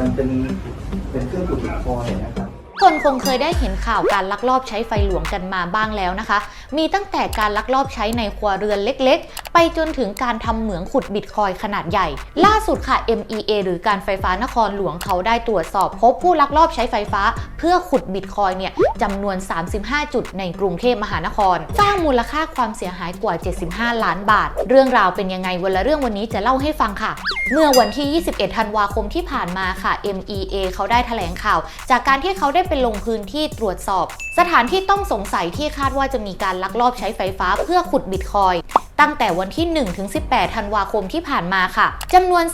มันเป็นเป็นเครื่องขุดคอยน์นะครับ คนคงเคยได้เห็นข่าวการลักลอบใช้ไฟหลวงกันมาบ้างแล้วนะคะ มีตั้งแต่การลักลอบใช้ในครัวเรือนเล็กๆ ไปจนถึงการทำเหมืองขุดบิตคอยขนาดใหญ่ ล่าสุดค่ะ MEA หรือการไฟฟ้านครหลวงเขาได้ตรวจสอบ พบผู้ลักลอบใช้ไฟฟ้า เพื่อขุดบิตคอยเนี่ยจำนวน 35 จุดในกรุงเทพมหานคร สร้างมูลค่าความเสียหายกว่า 75 ล้านบาท เรื่องราวเป็นยังไงวันละเรื่องวันนี้จะเล่าให้ฟังค่ะ เมื่อวันที่ 21 ธันวาคมที่ผ่านมาค่ะ MEA เขาได้แถลงข่าว จากการที่เขาได้ไปลงพื้นที่ตรวจสอบ สถานที่ต้องสงสัยที่คาดว่าจะมีการลักลอบใช้ไฟฟ้าเพื่อขุดบิตคอยตั้งแต่วันที่ 1 ถึง 18 ธันวาคมที่ผ่านมาค่ะจำนวน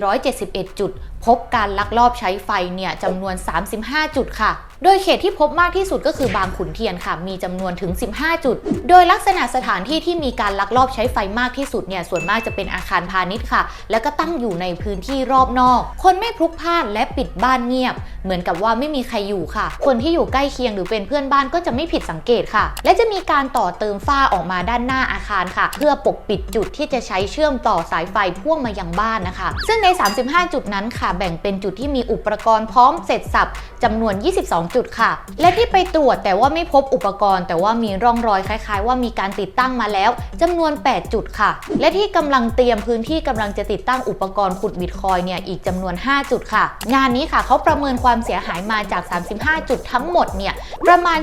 3,471 จุด พบการลักลอบใช้ไฟเนี่ยจำนวน 35 จุดค่ะ โดยเขตที่พบมากที่สุดก็คือบางขุนเทียนค่ะ มีจำนวนถึง 15 จุด โดยลักษณะสถานที่ที่มีการลักลอบใช้ไฟมากที่สุดเนี่ย ส่วนมากจะเป็นอาคารพาณิชย์ค่ะ แล้วก็ตั้งอยู่ในพื้นที่รอบนอก คนไม่พลุกพล่านและปิดบ้านเงียบ เหมือนกับว่าไม่มีใครอยู่ค่ะ คนที่อยู่ใกล้เคียงหรือเป็นเพื่อนบ้านก็จะไม่ผิดสังเกตค่ะ และจะมีการต่อเติมฝ้าออกมาด้านหน้าอาคารค่ะ เพื่อปกปิดจุดที่จะใช้เชื่อมต่อสายไฟพ่วงมายังบ้านนะคะ ซึ่งใน 35 จุดนั้นค่ะแบ่งเป็นจุดที่มีอุปกรณ์พร้อมเสร็จสับจำนวน 22 จุดค่ะ และที่ไปตรวจแต่ว่าไม่พบอุปกรณ์ แต่ว่ามีร่องรอยคล้าย ๆ ว่ามีการติดตั้งมาแล้วจำนวน 8 จุดค่ะ และที่กำลังเตรียมพื้นที่กำลังจะติดตั้งอุปกรณ์ขุดบิตคอยเนี่ยอีกจำนวน 5 จุดค่ะ งานนี้ค่ะเขาประเมินความเสียหายมาจาก 35 จุดทั้งหมดเนี่ยประมาณ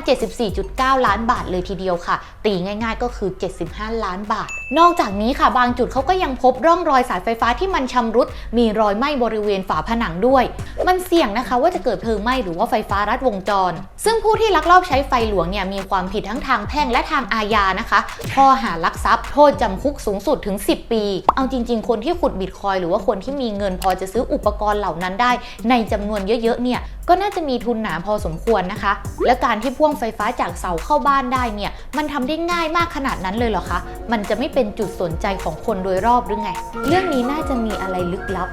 74.9 ล้านบาทเลยทีเดียวค่ะ ตีง่าย ๆ ก็คือ 75 ล้านบาทนอกจากนี้ค่ะบางจุดเขาก็ยังพบร่องรอยสายไฟฟ้าที่มันชำรุด มีรอยไหม้บริเวณฝาผนังด้วย มันเสี่ยงนะคะว่าจะเกิดเพลิงไหม้หรือว่าไฟฟ้ารัดวงจร ซึ่งผู้ที่ลักลอบใช้ไฟหลวงเนี่ยมีความผิดทั้งทางแพ่งและทางอาญานะคะข้อหารักทรัพย์โทษจำคุกสูงสุดถึง 10 ปี เอาจริง ๆ คนที่ขุดบิตคอยหรือว่าคนที่มีเงินพอจะซื้ออุปกรณ์เหล่านั้นได้ ในจำนวนเยอะๆเนี่ย ก็น่าจะมีทุนหนาพอสมควรนะคะ และการที่พ่วงไฟฟ้าจากเสาเข้าบ้านได้เนี่ย มันทำได้ง่ายมากขนาดนั้นเลยเหรอคะ มันจะไม่เป็นจุดสนใจของคนโดยรอบหรือไง เรื่องนี้น่าจะมีอะไรลึกลับ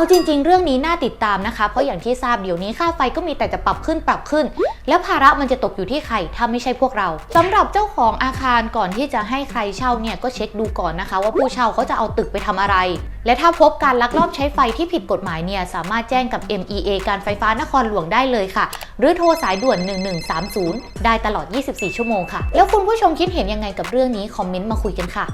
เอาจริง ๆ เรื่องนี้น่าติดตามนะคะ เพราะอย่างที่ทราบเดี๋ยวนี้ค่าไฟก็มีแต่จะปรับขึ้นปรับขึ้น แล้วภาระมันจะตกอยู่ที่ใครถ้าไม่ใช่พวกเราสำหรับเจ้าของอาคารก่อนที่จะให้ใครเช่าเนี่ยก็เช็คดูก่อนนะคะ ว่าผู้เช่าเขาจะเอาตึกไปทำอะไร และถ้าพบการลักลอบใช้ไฟที่ผิดกฎหมายเนี่ยสามารถแจ้งกับ MEA การไฟฟ้านครหลวงได้เลยค่ะ หรือโทรสายด่วน 1130 ได้ตลอด 24 ชั่วโมงค่ะ แล้วคุณผู้ชมคิดเห็นยังไงกับเรื่องนี้คอมเมนต์มาคุยกันค่ะ